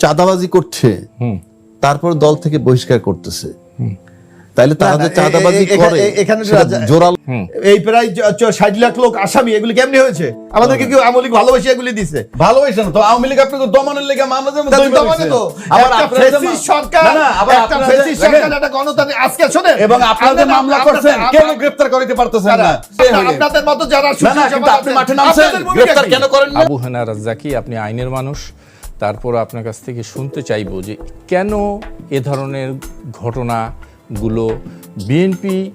চাঁদাবাজি করছে তারপর দল থেকে বহিষ্কার করতেছে। তাইলে তারা যে চাঁদাবাজি করে এখানে জোরাল। এই প্রায় ষাট লাখ লোক আসামি এগুলি কেমনি হয়েছে? আমাদেরকে কেউ আমলিক ভালোবাসি এগুলি দিছে? ভালোবাসে না তো আওয়ামী লীগ আপনাকে দমনের লেগে মামলা দমানে। তো। আবার ফ্যাসিস্ট সরকার না, না, আবার একটা আপনারা যে- সরকার একটা আজকে শোনেন। এবং আপনারা- মামলা করছেন কেন গ্রেফতার করিতে পারতেছেন না আপনাদের মতো যারা না না সুশীল কিন্তু সমাজ আপনি মাঠে নামছেন। গ্রেফতার কেন করেন না আবু হেনা রাজ্জাকি আপনি আইনের মানুষ। তারপর আপনার কাছ থেকে শুনতে চাইব যে কেন এ ধরনের ঘটনাগুলো বিএনপি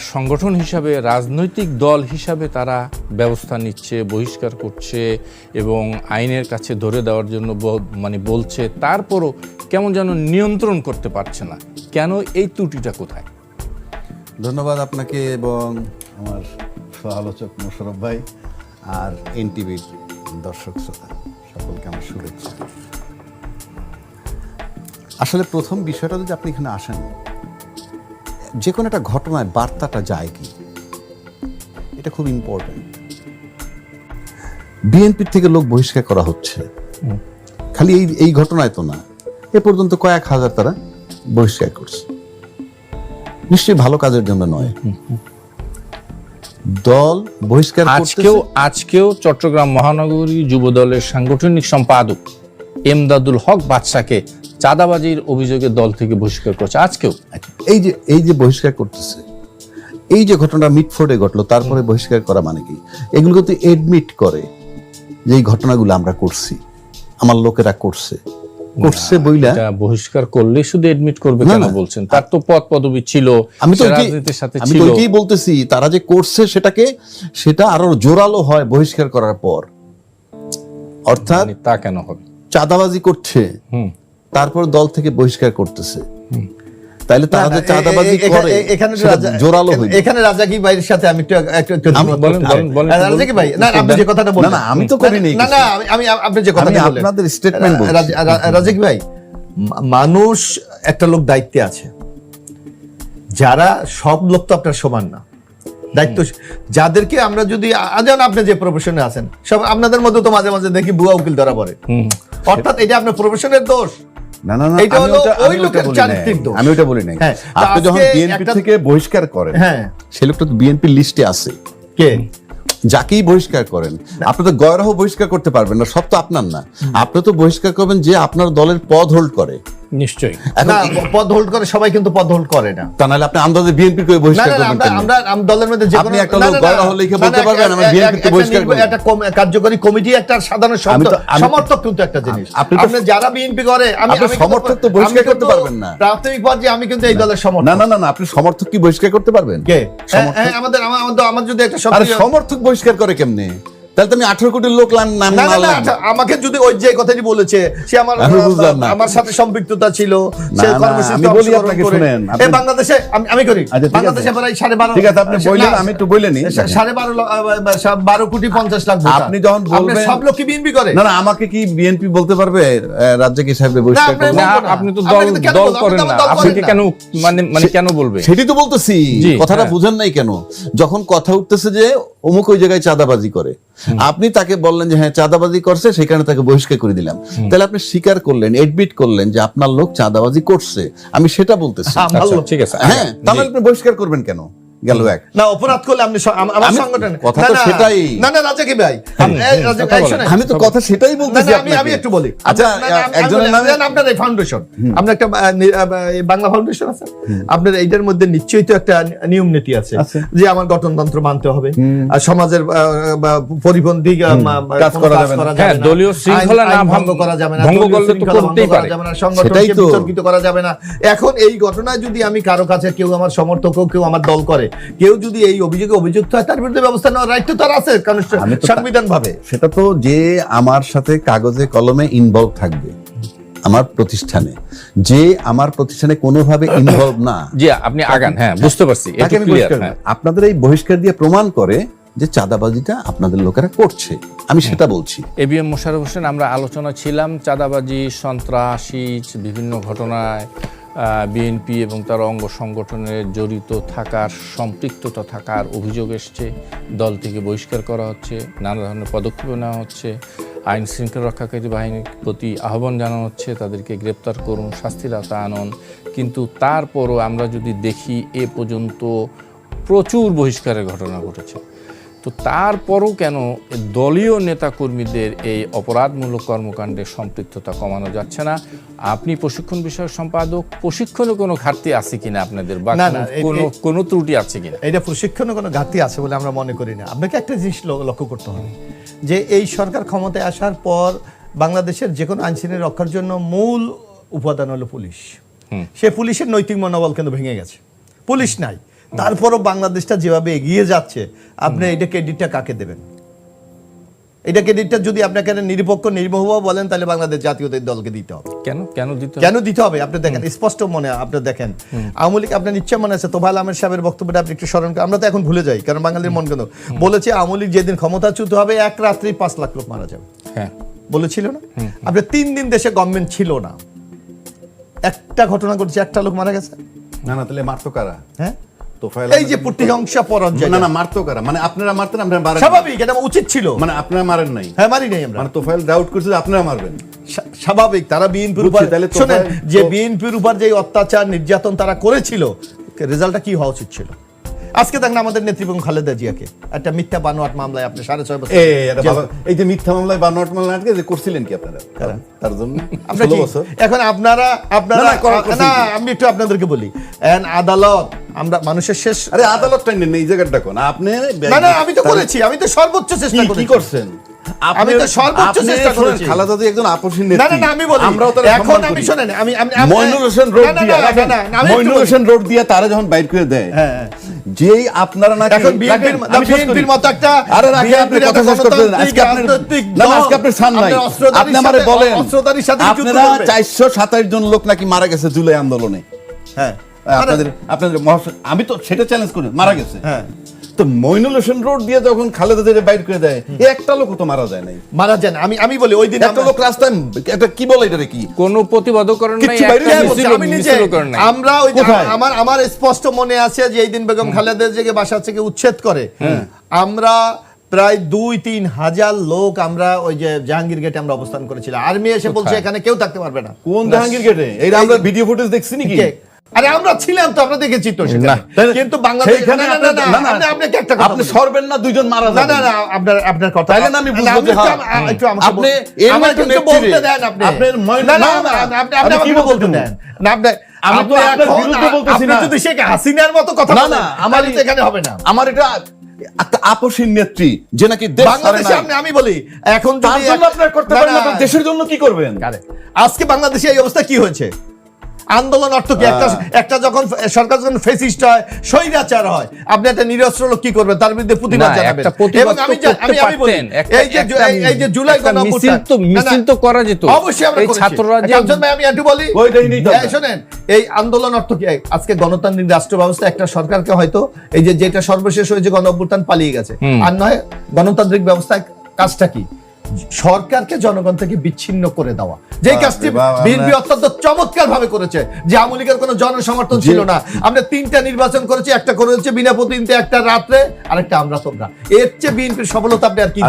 সংগঠন হিসাবে, রাজনৈতিক দল হিসাবে তারা ব্যবস্থা নিচ্ছে, বহিষ্কার করছে এবং আইনের কাছে ধরে দেওয়ার জন্য মানে বলছে, তারপরও কেমন যেন নিয়ন্ত্রণ করতে পারছে না। কেন এই ত্রুটিটা কোথায়? ধন্যবাদ আপনাকে এবং আমার সহ-আলোচক মোশারফ ভাই আর এনটিভির দর্শক শ্রোতা। সকলকে আমার শুভেচ্ছা। আসলে প্রথম বিষয়টা যদি আপনি এখানে আসেন যে কোনো একটা ঘটনায় বার্তাটা যায় কি? এটা খুব ইম্পর্টেন্ট বিএনপির থেকে লোক বহিষ্কার করা হচ্ছে। খালি এই এই ঘটনায় তো না। এ পর্যন্ত কয়েক হাজার তারা বহিষ্কার করছে। নিশ্চয়ই ভালো কাজের জন্য নয়। দল বহিষ্কার আজকেও আজকেও চট্টগ্রাম মহানগরী যুব দলের সাংগঠনিক সম্পাদক এমদাদুল হক বাদশাকে চাঁদাবাজির অভিযোগে দল থেকে বহিষ্কার করছে। আজকেও। এই যে এই যে বহিষ্কার করতেছে এই যে ঘটনা মিটফোর্ডে ঘটলো তারপরে বহিষ্কার করা মানে কি? এগুলো তো এডমিট করে যে এই ঘটনাগুলো আমরা করছি আমার লোকেরা করছে। করছে বইলা? বহিষ্কার করলে শুধু এডমিট করবে কেন বলছেন? তার তো পদ পদবি ছিল আমি তো রাজনীতির সাথে আমি ছিল। তো ওইটাই বলতেছি তারা যে করছে সেটাকে সেটা আরও জোরালো হয় বহিষ্কার করার পর। অর্থাৎ মানে তা কেন হবে? চাঁদাবাজি করছে হুম। তারপর দল থেকে বহিষ্কার করতেছে। তারা যে চাঁদাবাজি করে। এখানে জোরালো এখানে রাজাকি ভাইয়ের সাথে আমি একটু একটু বলেন। বলেন, বলেন, রাজাকি ভাই না আপনি যে কথাটা বললেন না, আমি তো করি নাই না না আমি- আপনি যে কথাটা বললেন। আপনাদের রাজাকি ভাই মানুষ একটা লোক দায়িত্বে আছে। যারা সব লোক তো আপনার সমান না। দায়িত্ব যাদেরকে আমরা যদি আ- যেমন আপনি যে প্রফেশনে আছেন সব আপনাদের মধ্যে তো মাঝে মাঝে দেখি বুয়া উকিল ধরা পড়ে। অর্থাৎ এটা আপনার প্রফেশনের দোষ। না না না এইটা আমি হলো ওটা- ওই লোকের বলি নাই। চারিত্রিক দোষ। আমি ওটা বলি নাই। হ্যাঁ, আপনি যখন বিএনপি থেকে বহিষ্কার করেন হ্যাঁ। সে লোকটা তো বিএনপির লিস্টে আছে। কে? যাকেই বহিষ্কার করেন। আপনি তো গয়রাহ বহিষ্কার করতে পারবেন না সব তো আপনার না। আপনি তো বহিষ্কার করবেন যে আপনার দলের পদ হোল্ড করে। নিশ্চয়ই। না পদ হোল্ড করে সবাই কিন্তু পদ হোল্ড করে না। তা নাহলে আপনি আন্দাজে বিএনপির করে বহিষ্কার না না, করবেন আমরা আমরা দলের মধ্যে যে আপনি একটা লোক না, না, হলে কি বলতে পারবেন, আমি এক- BNP বহিষ্কার নির্বা- একটা কার্যকরী কমিটি একটা সাধারণ সমর্থক কিন্তু একটা জিনিস। আপনি আপনি যারা বিএনপি করে আমি আমি সমর্থক তো বহিষ্কার করতে পারবেন না। প্রাথমিক পর্যায়ে আমি কিন্তু এই দলের সমর্থক। না না না না আপনি সমর্থক কি বহিষ্কার করতে পারবেন? কে? হ্যাঁ, হ্যাঁ, আমাদের আমার যদি একটা সমর্থক বহিষ্কার করে কেমনে? তাহলে তো আমি আঠারো কোটি লোক নাম। আচ্ছা, আমাকে যদি ওই যে কথাটি বলেছে সে আমার বুঝলাম না। আমার সাথে সম্পৃক্ততা ছিল সে বাংলাদেশে আমি আমি করি। আচ্ছা। বাংলাদেশে প্রায় সাড়ে বারো ঠিক আছে, আপনি বললেন, আমি একটু বলে সাড়ে বারো ল- আহ, আহ, বারো কোটি পঞ্চাশ লাখ আপনি যখন বলবেন- সব লোক কি বিএনপি করে। না না আমাকে কি বিএনপি বলতে পারবে? রাজ্যকে সাহেব না, বহিষ্কার আপনি তো দল দল করেন না। আপনি কেন মানে মানে কেন বলবে? সেটি তো বলতেছি। কথাটা হ্যাঁ। বুঝেন নাই কেন? যখন কথা উঠতেছে যে অমুক ওই জায়গায় চাঁদাবাজি করে। আপনি তাকে বললেন যে হ্যাঁ চাঁদাবাজি করছে সেখানে তাকে বহিষ্কার করে দিলাম। তাহলে আপনি স্বীকার করলেন এডমিট করলেন যে আপনার লোক চাঁদাবাজি করছে। আমি সেটা বলতেছি। আচ্ছা, ঠিক আছে। হ্যাঁ তাহলে আপনি বহিষ্কার করবেন কেন? গেল এক। না অপরাধ করলে আপনি আমার সংগঠন কথা তো সেটাই। না না রাজা কি ভাই? আম- তো কথা সেটাই বলতেছি আমি আমি একটু বলি। আচ্ছা একজনের নামে জানেন আপনার এই ফাউন্ডেশন আপনার একটা বাংলা ফাউন্ডেশন আছে। আপনার এইটার মধ্যে নিশ্চয়ই তো একটা নিয়ম নীতি আছে। যে আমার গঠনতন্ত্র মানতে হবে। আর সমাজের পরিপন্থী কাজ করা যাবে না। হ্যাঁ, দলীয় শৃঙ্খলা না ভঙ্গ করা যাবে না। ভঙ্গ করলে তো করতেই পারে। সংগঠনকে বিতর্কিত করা যাবে না। এখন এই ঘটনায় যদি আমি কারও কাছে কেউ আমার সমর্থক কেউ আমার দল করে কেউ যদি এই অভিযোগে অভিযুক্ত হয় তার বিরুদ্ধে ব্যবস্থা নেওয়ার রাইট তো তার আছে কারণ সংবিধান ভাবে সেটা তো যে আমার সাথে কাগজে কলমে ইনভলভ থাকবে আমার প্রতিষ্ঠানে। যে আমার প্রতিষ্ঠানে কোনোভাবে ইনভলভ না জি আপনি আগান হ্যাঁ বুঝতে পারছি হ্যাঁ। আপনাদের এই বহিষ্কার দিয়ে প্রমাণ করে যে চাঁদাবাজিটা আপনাদের লোকেরা করছে। আমি সেটা বলছি। এবিএম মোশারফ হোসেন আমরা আলোচনা ছিলাম চাঁদাবাজি সন্ত্রাসী বিভিন্ন ঘটনায়। বিএনপি এবং তার অঙ্গ সংগঠনের জড়িত থাকার, সম্পৃক্ততা থাকার অভিযোগ এসছে। দল থেকে বহিষ্কার করা হচ্ছে, নানা ধরনের পদক্ষেপ নেওয়া হচ্ছে। আইন শৃঙ্খলা রক্ষাকারী বাহিনীর প্রতি আহ্বান জানানো হচ্ছে, তাদেরকে গ্রেপ্তার করুন শাস্তির আওতা আনন। কিন্তু তারপরও আমরা যদি দেখি, এ পর্যন্ত প্রচুর বহিষ্কারের ঘটনা ঘটেছে। তো তারপরও কেন দলীয় নেতাকর্মীদের এই অপরাধমূলক কর্মকাণ্ডে সম্পৃক্ততা কমানো যাচ্ছে না? আপনি প্রশিক্ষণ বিষয়ক সম্পাদক প্রশিক্ষণে কোনো ঘাটতি আছে কিনা আপনাদের? বা কোনো- কোনো ত্রুটি আছে কিনা? এটা প্রশিক্ষণে কোনো ঘাটতি আছে বলে আমরা মনে করি না। আপনাকে একটা জিনিস লক্ষ্য করতে হবে যে এই সরকার ক্ষমতায় আসার পর বাংলাদেশের যে কোনো আইনশৃঙ্খলা রক্ষার জন্য মূল উপাদান হলো পুলিশ। সে পুলিশের নৈতিক মনোবল কিন্তু ভেঙে গেছে। পুলিশ নাই। তারপরও বাংলাদেশটা যেভাবে এগিয়ে যাচ্ছে আপনি এটা ক্রেডিটটা কাকে দেবেন? এটা ক্রেডিটটা যদি আপনাকে নিরপেক্ষ নির্মোহ বলেন তাহলে বাংলাদেশ জাতীয়তাবাদী দলকে দিতে হবে। কেন? কেন দিতে কেন দিতে হবে? আপনি দেখেন স্পষ্ট মনে আপনি দেখেন আওয়ামী লীগ আপনার নিশ্চয় মনে আছে তোফাল আহমেদ সাহেবের বক্তব্যটা আপনি একটু স্মরণ করেন আমরা তো এখন ভুলে যাই কারণ বাঙালির মন কেন? বলেছে আওয়ামী লীগ যেদিন ক্ষমতাচ্যুত হবে এক রাত্রি পাঁচ লাখ লোক মারা যাবে। হ্যাঁ। বলেছিল না? আপনার তিন দিন দেশে গভর্নমেন্ট ছিল না। একটা ঘটনা ঘটেছে একটা লোক মারা গেছে। না না তাহলে মারতো কারা? হ্যাঁ? এই যে প্রতিহিংসা পরাজয় না না মারতো কারা? মানে আপনারা মারতেন আপনারা মারেন স্বাভাবিক এটা উচিত ছিল। মানে আপনারা মারেন নাই। হ্যাঁ মারি নাই আমরা। মানে তোফায়েল ডাউট করছে আপনারা মারবেন। স্বাভাবিক তারা বিএনপির উপর বুঝছি, তাহলে তো শোনেন যে বিএনপির উপর যে অত্যাচার নির্যাতন তারা করেছিল রেজাল্টটা কি হওয়া উচিত ছিল? আজকে দেখেন আমাদের নেতৃত্ব খালেদা জিয়াকে। একটা মিথ্যা বানোয়াট মামলায় আপনি সাড়ে ছয় বছর এই যে মিথ্যা মামলায় বা নট মামলা আটকে যে করছিলেন কি আপনারা? তার জন্য? এখন আপনারা আপনারা না? আমি একটু আপনাদেরকে বলি। আদালত আমরা মানুষের শেষ আরে আদালতটা নেন এই জায়গাটা কোন? আপনি না না আমি তো করেছি আমি তো সর্বোচ্চ চেষ্টা কি- কি করছেন? আমি তো সর্বোচ্চ চেষ্টা করেছি। খালেদা জি একজন আপসী না নেত্রী। না না আমি বলি আমরাও তার এখন আমি শোনেন আমি মইনুল হোসেন রোড না, না, দিয়া না, না, না, না, আমি মইনুল হোসেন রোড দিয়া তারা যখন বাইর করে দেয় হ্যাঁ। যেই আপনারা নাকি এখন বিএনপির মতো একটা আরে রাখেন আপনি কথা শেষ করতে দেন। আজকে আপনার রাজনৈতিক না না আজকে আপনার সান নাই। আপনি আমারে বলেন অস্ত্রধারীর সাথে যুদ্ধ করবে। চারশো সাতাশ জন লোক নাকি মারা গেছে জুলাই আন্দোলনে। হ্যাঁ। আপনাদের আপনাদের আমি তো সেটা চ্যালেঞ্জ করি মারা গেছে। হ্যাঁ। তো মইনুল হোসেন রোড দিয়ে যখন খালেদা জিরে বাইর করে দেয় একটা লোক তো মারা যায় নাই। মারা যান আমি আমি বলি ওই দিন একটা আমরা- লোক রাস্তায় এটা কি বলে এটারে কি? কোনো প্রতিবাদও করেন নাই আমি নিজে আমরা ওই আমার আমার স্পষ্ট মনে আছে যে এই দিন বেগম খালেদা জিয়াকে বাসা থেকে উচ্ছেদ করে। আমরা প্রায় দুই তিন হাজার লোক আমরা ওই যে জাহাঙ্গীর গেটে আমরা অবস্থান করেছিলাম। আর্মি এসে বলছে এখানে কেউ থাকতে পারবে না। কোন জাহাঙ্গীর গেটে এই আমরা ভিডিও ফুটেজ দেখছি নাকি? কে? আরে আমরা ছিলাম তো আমরা দেখেছি তো। কিন্তু বাংলাদেশ না, না, না, না, না, আপনি- আপনাকে একটা কথা আপনি সরবেন না দুইজন মারা না না না আপনার আপনার কথা তাইলে না আমি বুঝব যে একটু হ্যাঁ, আম- একটু আমাকে আপনি বল- এর আমাকে মধ্যে একটু নেত্রী বলতে দেন আপনি আপনার না না না, না, না, আপনি আপনি কি বলতে দেন না আপনি আমি তো আপনার বিরুদ্ধে বলতেছি আপনি যদি শেখ হাসিনার মতো কথা না, না, আমার এখানে হবে না আমার এটা আপসীন নেত্রী যে নাকি বাংলাদেশে আমি বলি এখন তার জন্য আপনার করতে না, পারেন না, না, দেশের জন্য কি করবেন আজকে বাংলাদেশে এই অবস্থা কি হয়েছে আন্দোলন অর্থ কি? একটা হ্যাঁ। একটা যখন সরকার যখন ফেসিস্ট হয় স্বৈরাচার হয় আপনি একটা নিরস্ত্র লোক কি করবেন? তার বিরুদ্ধে প্রতিবাদ জানাবেন। এবং আমি আমি আমি বলি এই যে এই- যে জুলাই গণঅভ্যুত্থান- তো- মিছিল তো করা যেত। অবশ্যই আমরা ছাত্ররা যে- কাঞ্চন ভাই, আমি একটু বলি। হবে। এই এই আন্দোলন অর্থ কি? আজকে গণতান্ত্রিক রাষ্ট্র ব্যবস্থা একটা সরকারকে হয়তো এই যে যেটা সর্বশেষ হয়েছে গণ অভ্যুত্থান পালিয়ে গেছে। আর নয় গণতান্ত্রিক ব্যবস্থায় কাজটা কি? সরকারকে জনগণ থেকে বিচ্ছিন্ন করে দেওয়া। যে কাজটি বিএনপি অত্যন্ত চমৎকার ভাবে করেছে যে আওয়ামী লীগের কোনো জনসমর্থন ছিল না। আমরা তিনটা নির্বাচন করেছি একটা করেছে বিনা প্রতিনিধিতে একটা রাত্রে আরেকটা আমরা তোমরা। এর চেয়ে বিএনপির সফলতা আপনি আর কি।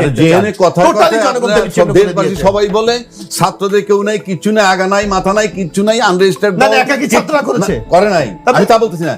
সবাই বলে ছাত্রদের কেউ নাই কিচ্ছু নাই আগা নাই মাথা নাই কিছু নাই আনরেজিস্টার্ড না, না, একা কি ছাত্ররা করেছে? করে নাই। আমি তা বলতেছি না।